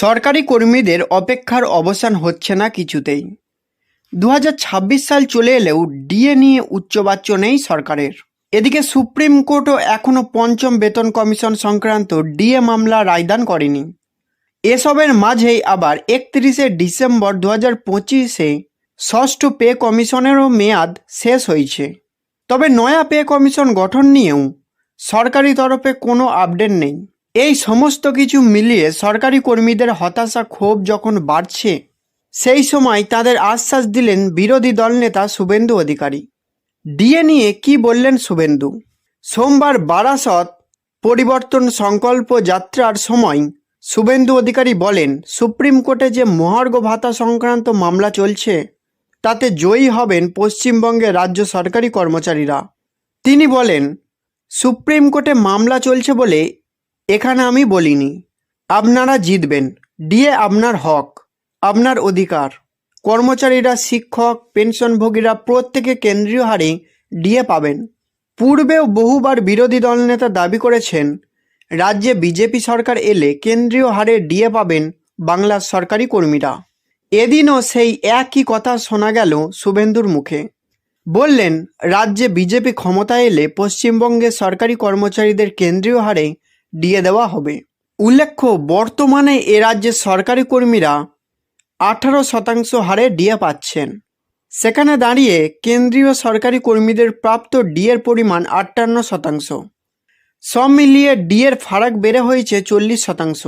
সরকারি কর্মীদের অপেক্ষার অবসান হচ্ছে না কিছুতেই। দু হাজার ছাব্বিশ সাল চলে এলেও ডিএ নিয়ে উচ্চবাচ্য নেই সরকারের। এদিকে সুপ্রিম কোর্টও এখনও পঞ্চম বেতন কমিশন সংক্রান্ত ডিএ মামলা রায়দান করেনি। এসবের মাঝেই আবার একত্রিশে ডিসেম্বর দু হাজার পঁচিশে ষষ্ঠ পে কমিশনেরও মেয়াদ শেষ হয়েছে। তবে নয়া পে কমিশন গঠন নিয়েও সরকারি তরফে কোনো আপডেট নেই। এই সমস্ত কিছু মিলিয়ে সরকারি কর্মীদের হতাশা ক্ষোভ যখন বাড়ছে, সেই সময় তাদের আশ্বাস দিলেন বিরোধী দলনেতা শুভেন্দু অধিকারী। ডিএ নিয়ে কি বললেন শুভেন্দু? সোমবার বারাসত পরিবর্তন সংকল্প যাত্রার সময় শুভেন্দু অধিকারী বলেন, সুপ্রিম কোর্টে যে মহার্ঘ ভাতা সংক্রান্ত মামলা চলছে, তাতে জয়ী হবেন পশ্চিমবঙ্গের রাজ্য সরকারি কর্মচারীরা। তিনি বলেন, সুপ্রিম কোর্টে মামলা চলছে বলে এখানে আমি বলিনি, আপনারা জিতবেন। ডিএ আপনার হক, আপনার অধিকার। কর্মচারীরা, শিক্ষক, পেনশনভোগীরা প্রত্যেকে কেন্দ্রীয় হারে ডিএ পাবেন। পূর্বেও বহুবার বিরোধী দলনেতা দাবি করেছেন, রাজ্যে বিজেপি সরকার এলে কেন্দ্রীয় হারে ডিএ পাবেন বাংলার সরকারি কর্মীরা। এদিনও সেই একই কথা শোনা গেল শুভেন্দুর মুখে। বললেন, রাজ্যে বিজেপি ক্ষমতায় এলে পশ্চিমবঙ্গের সরকারি কর্মচারীদের কেন্দ্রীয় হারে দিয়ে দেওয়া হবে। উল্লেখ্য, বর্তমানে এ রাজ্যের সরকারি কর্মীরা আঠারো শতাংশ হারে ডিএ পাচ্ছেন। সেখানে দাঁড়িয়ে কেন্দ্রীয় সরকারি কর্মীদের প্রাপ্ত ডিএর পরিমাণ আটান্ন শতাংশ। সব মিলিয়ে ডিএর ফারাক বেড়ে হয়েছে চল্লিশ শতাংশ।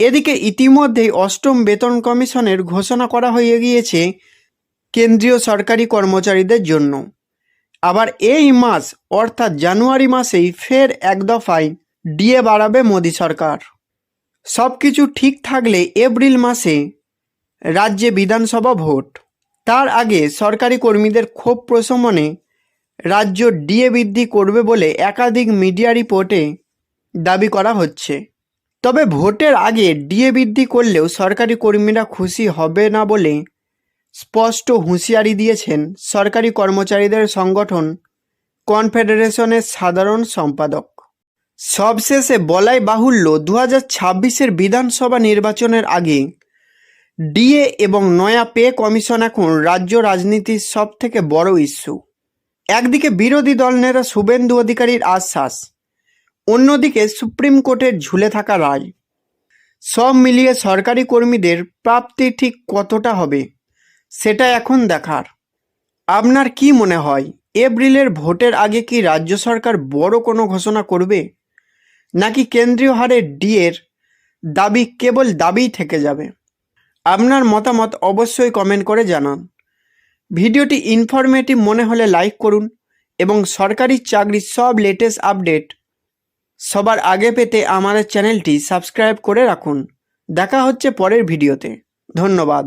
এদিকে ইতিমধ্যেই অষ্টম বেতন কমিশনের ঘোষণা করা হয়ে গিয়েছে কেন্দ্রীয় সরকারি কর্মচারীদের জন্য। আবার এই মাস, অর্থাৎ জানুয়ারি মাসেই ফের এক দফায় ডিএ বাড়াবে মোদী সরকার। সব কিছু ঠিক থাকলে এপ্রিল মাসে রাজ্যে বিধানসভা ভোট। তার আগে সরকারি কর্মীদের ক্ষোভ প্রশমনে রাজ্য ডিএ বৃদ্ধি করবে বলে একাধিক মিডিয়া রিপোর্টে দাবি করা হচ্ছে। তবে ভোটের আগে ডিএ বৃদ্ধি করলেও সরকারি কর্মীরা খুশি হবে না বলে স্পষ্ট হুঁশিয়ারি দিয়েছেন সরকারি কর্মচারীদের সংগঠন কনফেডারেশনের সাধারণ সম্পাদক। সবশেষে বলাই বাহুল্য দু হাজার ছাব্বিশের বিধানসভা নির্বাচনের আগে ডিএ এবং নয়া পে কমিশন এখন রাজ্য রাজনীতির সব থেকে বড় ইস্যু। একদিকে বিরোধী দল নেতা শুভেন্দু অধিকারীর আশ্বাস, অন্যদিকে সুপ্রিম কোর্টের ঝুলে থাকা রায়। সব মিলিয়ে সরকারি কর্মীদের প্রাপ্তি ঠিক কতটা হবে, সেটা এখন দেখার। আপনার কি মনে হয়, এপ্রিলের ভোটের আগে কি রাজ্য সরকার বড় কোনো ঘোষণা করবে? নাকি কেন্দ্রীয় হারে ডিএর দাবি কেবল দাবিই থেকে যাবে? আপনার মতামত অবশ্যই কমেন্ট করে জানান। ভিডিওটি ইনফরমেটিভ মনে হলে লাইক করুন এবং সরকারি চাকরির সব লেটেস্ট আপডেট সবার আগে পেতে আমাদের চ্যানেলটি সাবস্ক্রাইব করে রাখুন। দেখা হচ্ছে পরের ভিডিওতে। ধন্যবাদ।